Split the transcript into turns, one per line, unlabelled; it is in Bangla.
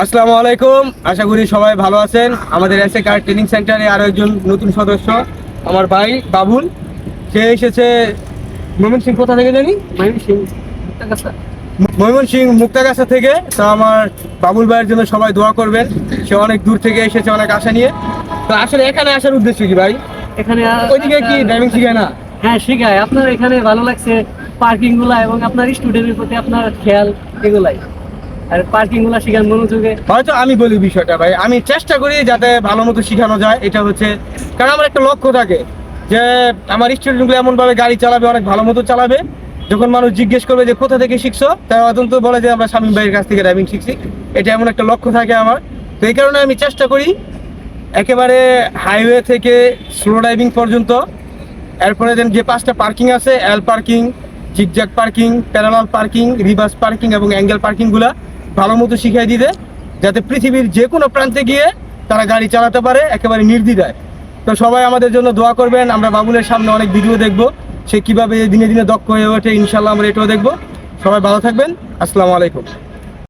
আসসালামু আলাইকুম। আশা করি সবাই ভালো আছেন। আমাদের এসএ কার ট্রেনিং সেন্টারে আরও একজন নতুন সদস্য আমার ভাই বাবুল। সে এসেছে ময়মনসিং কোথা থেকে জানি? ময়মনসিং মুক্তাগাছা। থেকে। তো আমার বাবুল ভাইয়ের জন্য সবাই দোয়া করবেন। সে অনেক দূর থেকে এসেছে অনেক আশা নিয়ে। তো আসলে এখানে আসার উদ্দেশ্য কি ভাই?
এখানে
ওইদিকে কি ড্রাইভিং শিখায় না?
হ্যাঁ শিখায়। আপনার এখানে ভালো লাগছে পার্কিংগুলা এবং আপনার স্টুডেন্টের প্রতি আপনার খেয়াল এগুলাই। আর পার্কিংগুলা শিখান মনোযোগে।
হয়তো আমি বলি বিষয়টা ভাই। আমি চেষ্টা করি যাতে ভালো মতো শেখানো যায়, এটা হচ্ছে কারণ আমার একটা লক্ষ্য থাকে যে আমার স্টুডেন্টগুলো এমনভাবে গাড়ি চালাবে, অনেক ভালো মতো চালাবে। যখন মানুষ জিজ্ঞেস করবে যে, কোথা থেকে শিখছো? তারা অত্যন্ত বলে যে, আমরা স্বামী ভাইয়ের কাছ থেকে ড্রাইভিং শিখছি। এটা এমন একটা লক্ষ্য থাকে আমার। তো এই কারণে আমি চেষ্টা করি একেবারে হাইওয়ে থেকে স্লো ড্রাইভিং পর্যন্ত। এরপরে দেন যে পাঁচটা পার্কিং আছে L parking zigzag parking parallel parking reverse parking এবং অ্যাঙ্গেল পার্কিংগুলা ভালো মতো শিখিয়ে দিতে যাতে পৃথিবীর যে কোনো প্রান্তে গিয়ে তারা গাড়ি চালাতে পারে, একেবারে নির্দ্বিধায়। তো সবাই আমাদের জন্য দোয়া করবেন, আমরা বাবুলের সামনে অনেক ভিডিও দেখব, সে কীভাবে দিনে দিনে দক্ষ হয়ে ওঠে ইনশাল্লাহ আমরা এটাও দেখব। সবাই ভালো থাকবেন, আসসালামু আলাইকুম।